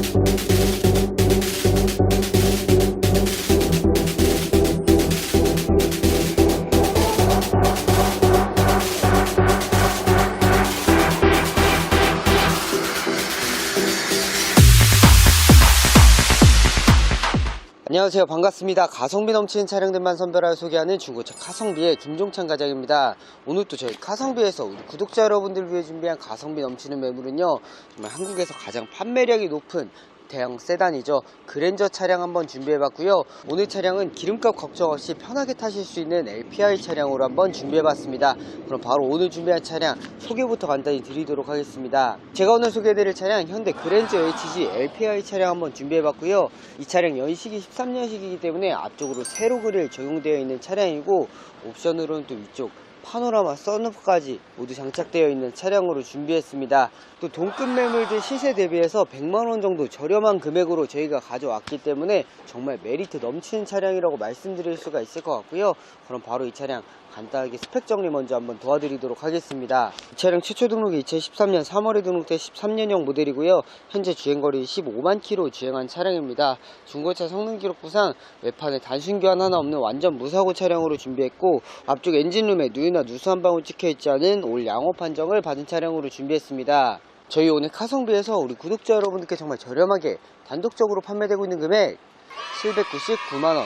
Thank you. 안녕하세요. 반갑습니다. 가성비 넘치는 차량들만 선별하여 소개하는 중고차 가성비의 김종찬 과장입니다. 오늘 또 저희 가성비에서 우리 구독자 여러분들 위해 준비한 가성비 넘치는 매물은요 정말 한국에서 가장 판매량이 높은 대형 세단이죠. 그랜저 차량 한번 준비해봤고요. 오늘 차량은 기름값 걱정 없이 편하게 타실 수 있는 LPI 차량으로 한번 준비해봤습니다. 그럼 바로 오늘 준비한 차량 소개부터 간단히 드리도록 하겠습니다. 제가 오늘 소개해드릴 차량 현대 그랜저 HG LPI 차량 한번 준비해봤고요. 이 차량 연식이 13년식이기 때문에 앞쪽으로 세로 그릴 적용되어 있는 차량이고 옵션으로는 또 위쪽 파노라마 선루프까지 모두 장착되어 있는 차량으로 준비했습니다. 또 동급 매물들 시세 대비해서 100만원 정도 저렴한 금액으로 저희가 가져왔기 때문에 정말 메리트 넘치는 차량이라고 말씀드릴 수가 있을 것 같고요. 그럼 바로 이 차량 간단하게 스펙 정리 먼저 한번 도와드리도록 하겠습니다. 이 차량 최초 등록이 2013년 3월에 등록된 13년형 모델이고요. 현재 주행거리 15만 킬로 주행한 차량입니다. 중고차 성능 기록부상 외판에 단순 교환 하나 없는 완전 무사고 차량으로 준비했고 앞쪽 엔진룸에 누유나 누수 한 방울 찍혀있지 않은 올 양호 판정을 받은 차량으로 준비했습니다. 저희 오늘 카성비에서 우리 구독자 여러분들께 정말 저렴하게 단독적으로 판매되고 있는 금액 799만원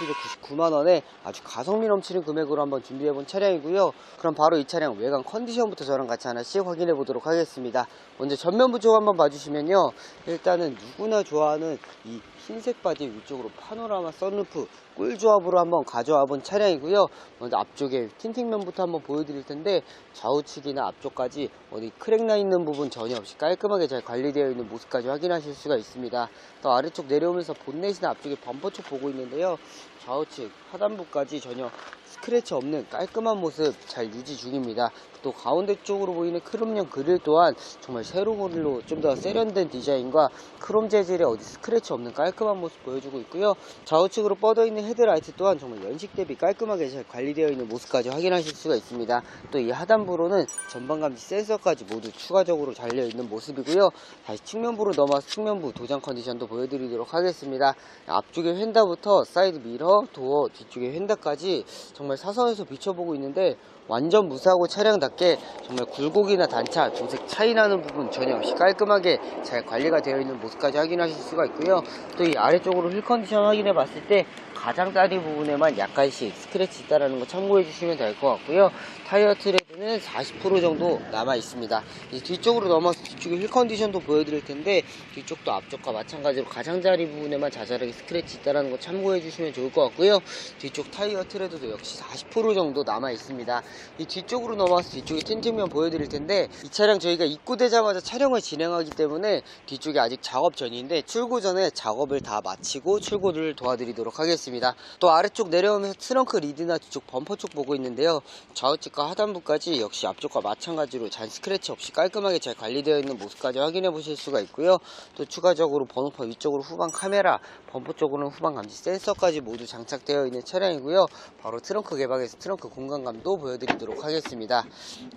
799만원에 아주 가성비 넘치는 금액으로 한번 준비해본 차량이고요. 그럼 바로 이 차량 외관 컨디션부터 저랑 같이 하나씩 확인해 보도록 하겠습니다. 먼저 전면부 쪽 한번 봐주시면요. 일단은 누구나 좋아하는 이 흰색 바디 위쪽으로 파노라마 썬루프 꿀조합으로 한번 가져와 본 차량이고요. 먼저 앞쪽에 틴팅면부터 한번 보여드릴 텐데 좌우측이나 앞쪽까지 어디 크랙 나 있는 부분 전혀 없이 깔끔하게 잘 관리되어 있는 모습까지 확인하실 수가 있습니다. 또 아래쪽 내려오면서 본넷이나 앞쪽에 범퍼 쪽 보고 있는데요. 좌우측 하단부까지 전혀 스크래치 없는 깔끔한 모습 잘 유지 중입니다. 또 가운데 쪽으로 보이는 크롬형 그릴 또한 정말 세로 그릴로 좀 더 세련된 디자인과 크롬 재질의 어디 스크래치 없는 깔끔한 모습 보여주고 있고요. 좌우측으로 뻗어 있는 헤드라이트 또한 정말 연식 대비 깔끔하게 잘 관리되어 있는 모습까지 확인하실 수가 있습니다. 또 이 하단부로는 전방 감지 센서까지 모두 추가적으로 달려 있는 모습이고요. 다시 측면부로 넘어와서 측면부 도장 컨디션도 보여드리도록 하겠습니다. 앞쪽에 휀다부터 사이드 미러, 도어, 뒤쪽에 휀다까지 정말 사선에서 비춰보고 있는데 완전 무사고 차량답게 정말 굴곡이나 단차, 도색 차이 나는 부분 전혀 없이 깔끔하게 잘 관리가 되어 있는 모습까지 확인하실 수가 있고요. 또 이 아래쪽으로 휠 컨디션 확인해 봤을 때 가장자리 부분에만 약간씩 스크래치 있다는 거 참고해 주시면 될 것 같고요. 타이어 트레드 는 40% 정도 남아 있습니다. 뒤쪽으로 넘어서 뒤쪽에 휠 컨디션도 보여드릴 텐데 뒤쪽도 앞쪽과 마찬가지로 가장자리 부분에만 자잘하게 스크래치 있다는 거 참고해 주시면 좋을 것 같고요. 뒤쪽 타이어 트레드도 역시 40% 정도 남아 있습니다. 이 뒤쪽으로 넘어와서 뒤쪽에 틴팅면 보여드릴 텐데 이 차량 저희가 입고되자마자 촬영을 진행하기 때문에 뒤쪽에 아직 작업 전인데 출고 전에 작업을 다 마치고 출고를 도와드리도록 하겠습니다. 또 아래쪽 내려오면서 트렁크 리드나 뒤쪽 범퍼 쪽 보고 있는데요. 좌우측과 하단부까지 역시 앞쪽과 마찬가지로 잔 스크래치 없이 깔끔하게 잘 관리되어 있는 모습까지 확인해 보실 수가 있고요. 또 추가적으로 번호판 위쪽으로 후방 카메라, 범퍼 쪽으로는 후방 감지 센서까지 모두 장착되어 있는 차량이고요. 바로 트렁크 개방에서 트렁크 공간감도 보여드리도록 하겠습니다.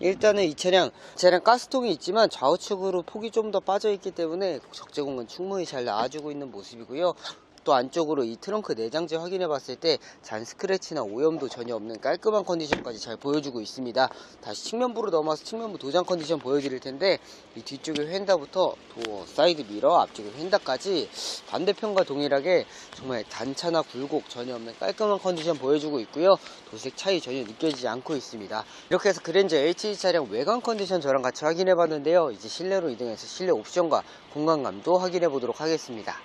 일단은 이 차량, 차량 가스통이 있지만 좌우측으로 폭이 좀 더 빠져 있기 때문에 적재 공간 충분히 잘 나와주고 있는 모습이고요. 또 안쪽으로 이 트렁크 내장재 확인해 봤을 때 잔 스크래치나 오염도 전혀 없는 깔끔한 컨디션까지 잘 보여주고 있습니다. 다시 측면부로 넘어와서 측면부 도장 컨디션 보여드릴 텐데 이 뒤쪽에 휀다부터 도어, 사이드 미러, 앞쪽에 휀다까지 반대편과 동일하게 정말 단차나 굴곡 전혀 없는 깔끔한 컨디션 보여주고 있고요. 도색 차이 전혀 느껴지지 않고 있습니다. 이렇게 해서 그랜저 HG 차량 외관 컨디션 저랑 같이 확인해 봤는데요. 이제 실내로 이동해서 실내 옵션과 공간감도 확인해 보도록 하겠습니다.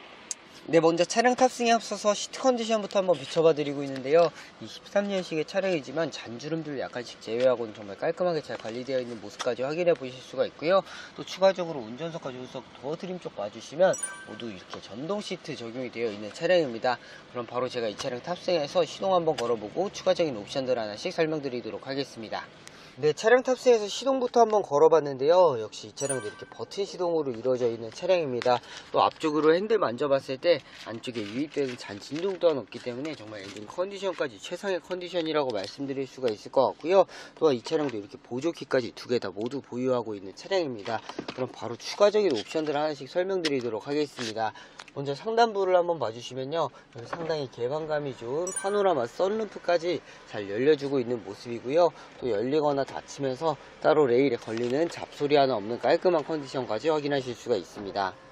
네, 먼저 차량 탑승에 앞서서 시트 컨디션부터 한번 비춰봐 드리고 있는데요. 이 13년식의 차량이지만 잔주름들 약간씩 제외하고는 정말 깔끔하게 잘 관리되어 있는 모습까지 확인해 보실 수가 있고요. 또 추가적으로 운전석과 조수석 도어 트림 쪽 봐주시면 모두 이렇게 전동 시트 적용이 되어 있는 차량입니다. 그럼 바로 제가 이 차량 탑승해서 시동 한번 걸어보고 추가적인 옵션들 하나씩 설명드리도록 하겠습니다. 네, 차량 탑승해서 시동부터 한번 걸어봤는데요. 역시 이 차량도 이렇게 버튼 시동으로 이루어져 있는 차량입니다. 또 앞쪽으로 핸들 만져봤을 때 안쪽에 유입되는 잔 진동 또한 없기 때문에 정말 엔진 컨디션까지 최상의 컨디션이라고 말씀드릴 수가 있을 것 같고요. 또한 이 차량도 이렇게 보조키까지 두 개 다 모두 보유하고 있는 차량입니다. 그럼 바로 추가적인 옵션들 하나씩 설명드리도록 하겠습니다. 먼저 상단부를 한번 봐주시면요. 상당히 개방감이 좋은 파노라마 썬루프까지 잘 열려주고 있는 모습이고요. 또 열리거나 닫히면서 따로 레일에 걸리는 잡소리 하나 없는 깔끔한 컨디션까지 확인하실 수가 있습니다.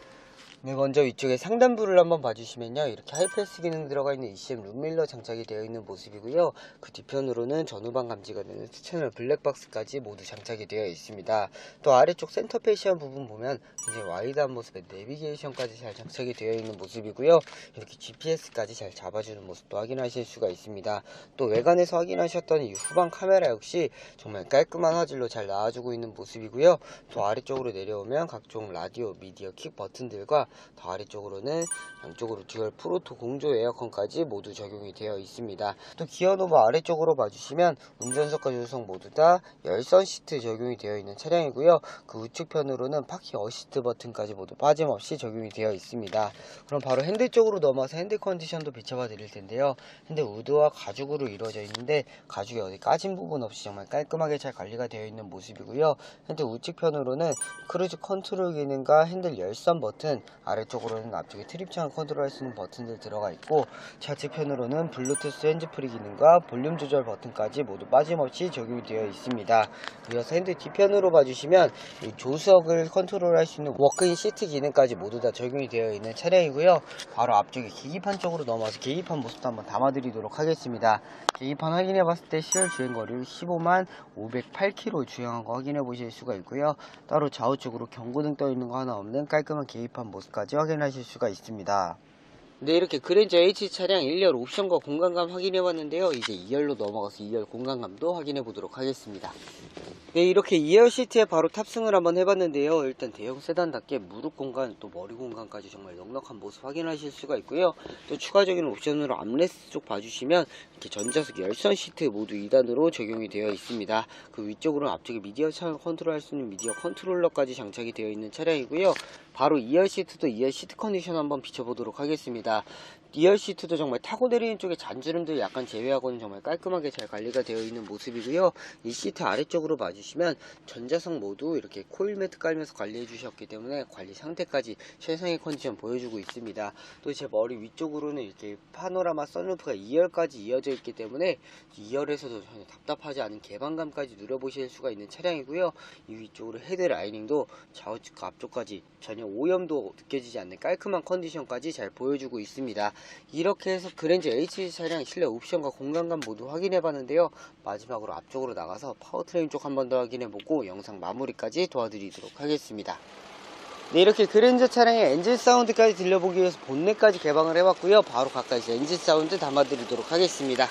네, 먼저 위쪽에 상단부를 한번 봐주시면요. 이렇게 하이패스 기능 들어가 있는 ECM 룸밀러 장착이 되어 있는 모습이고요. 그 뒤편으로는 전후방 감지가 되는 투채널 블랙박스까지 모두 장착이 되어 있습니다. 또 아래쪽 센터 페이시한 부분 보면 이제 와이드한 모습의 내비게이션까지 잘 장착이 되어 있는 모습이고요. 이렇게 GPS까지 잘 잡아주는 모습도 확인하실 수가 있습니다. 또 외관에서 확인하셨던 이 후방 카메라 역시 정말 깔끔한 화질로 잘 나와주고 있는 모습이고요. 또 아래쪽으로 내려오면 각종 라디오, 미디어, 킥 버튼들과 더 아래쪽으로는 양쪽으로 듀얼 프로토 공조 에어컨까지 모두 적용이 되어 있습니다. 또 기어 노브 아래쪽으로 봐주시면 운전석과 조수석 모두 다 열선 시트 적용이 되어 있는 차량이고요. 그 우측편으로는 파킹 어시스트 버튼까지 모두 빠짐없이 적용이 되어 있습니다. 그럼 바로 핸들 쪽으로 넘어서 핸들 컨디션도 비춰봐 드릴 텐데요. 핸들 우드와 가죽으로 이루어져 있는데 가죽이 어디 까진 부분 없이 정말 깔끔하게 잘 관리가 되어 있는 모습이고요. 핸들 우측편으로는 크루즈 컨트롤 기능과 핸들 열선 버튼 아래쪽으로는 앞쪽에 트립 창을 컨트롤할 수 있는 버튼들 들어가 있고 좌측편으로는 블루투스 핸즈프리 기능과 볼륨 조절 버튼까지 모두 빠짐없이 적용이 되어 있습니다. 이어서 핸들 뒤편으로 봐주시면 이 조수석을 컨트롤할 수 있는 워크인 시트 기능까지 모두 다 적용이 되어 있는 차량이고요. 바로 앞쪽에 계기판 쪽으로 넘어서 계기판 모습도 한번 담아드리도록 하겠습니다. 계기판 확인해 봤을 때 시월 주행거리를 15만 508km 주행한 거 확인해 보실 수가 있고요. 따로 좌우측으로 경고등 떠 있는 거 하나 없는 깔끔한 계기판 모습 까지 확인하실 수가 있습니다. 네 이렇게 그랜저 H 차량 1열 옵션과 공간감 확인해 봤는데요. 이제 2열로 넘어가서 2열 공간감도 확인해 보도록 하겠습니다. 네 이렇게 2열 시트에 바로 탑승을 한번 해봤는데요. 일단 대형 세단답게 무릎 공간 또 머리 공간까지 정말 넉넉한 모습 확인하실 수가 있고요. 또 추가적인 옵션으로 암레스트 쪽 봐주시면 이렇게 전자석 열선 시트 모두 2단으로 적용이 되어 있습니다. 그 위쪽으로는 앞쪽에 미디어 창을 컨트롤할 수 있는 미디어 컨트롤러까지 장착이 되어 있는 차량이고요 바로 2열 시트도 2열 시트 컨디션 한번 비춰보도록 하겠습니다 2열 시트도 정말 타고 내리는 쪽에 잔주름들 약간 제외하고는 정말 깔끔하게 잘 관리가 되어 있는 모습이고요. 이 시트 아래쪽으로 봐주시면 전자석 모두 이렇게 코일 매트 깔면서 관리해 주셨기 때문에 관리 상태까지 최상의 컨디션 보여주고 있습니다. 또 제 머리 위쪽으로는 이렇게 파노라마 선루프가 2열까지 이어져 있기 때문에 2열에서도 전혀 답답하지 않은 개방감까지 누려보실 수가 있는 차량이고요. 이 위쪽으로 헤드 라이닝도 좌우측과 앞쪽까지 전혀 오염도 느껴지지 않는 깔끔한 컨디션까지 잘 보여주고 있습니다 이렇게 해서 그랜저 H 차량 실내 옵션과 공간감 모두 확인해 봤는데요. 마지막으로 앞쪽으로 나가서 파워트레인 쪽 한 번 더 확인해 보고 영상 마무리까지 도와드리도록 하겠습니다. 네 이렇게 그랜저 차량의 엔진 사운드까지 들려보기 위해서 본넷까지 개방을 해봤고요. 바로 가까이서 엔진 사운드 담아드리도록 하겠습니다.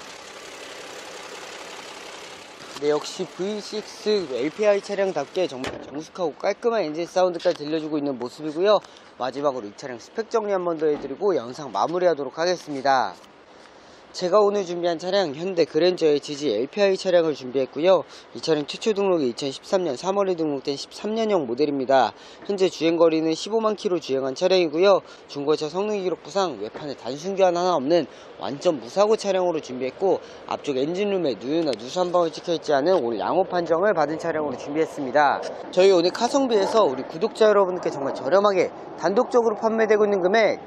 네 역시 V6 LPI 차량답게 정말 정숙하고 깔끔한 엔진 사운드까지 들려주고 있는 모습이고요 마지막으로 이 차량 스펙 정리 한 번 더 해드리고 영상 마무리하도록 하겠습니다 제가 오늘 준비한 차량 현대 그랜저 HG LPI 차량을 준비했고요. 이 차량 최초 등록이 2013년 3월에 등록된 13년형 모델입니다. 현재 주행거리는 15만 킬로 주행한 차량이고요. 중고차 성능 기록부상 외판에 단순 교환 하나 없는 완전 무사고 차량으로 준비했고 앞쪽 엔진룸에 누유나 누수 한 방울 찍혀있지 않은 오늘 양호 판정을 받은 차량으로 준비했습니다. 저희 오늘 카성비에서 우리 구독자 여러분께 정말 저렴하게 단독적으로 판매되고 있는 금액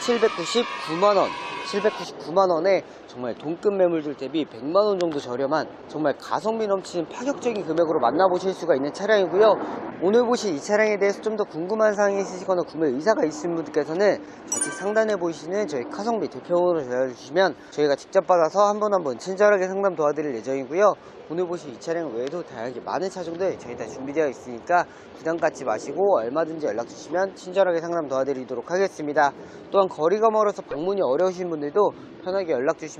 799만원 799만원에 정말 동급 매물들 대비 100만원 정도 저렴한 정말 가성비 넘치는 파격적인 금액으로 만나보실 수가 있는 차량이고요 오늘 보신 이 차량에 대해서 좀 더 궁금한 사항이 있으시거나 구매 의사가 있으신 분들께서는 좌측 상단에 보이시는 저희 카성비 대표번호를 전화주시면 저희가 직접 받아서 한분한분 친절하게 상담 도와드릴 예정이고요 오늘 보신 이 차량 외에도 다양하게 많은 차종들 저희 다 준비되어 있으니까 부담 갖지 마시고 얼마든지 연락 주시면 친절하게 상담 도와드리도록 하겠습니다. 또한 거리가 멀어서 방문이 어려우신 분들도 편하게 연락 주시면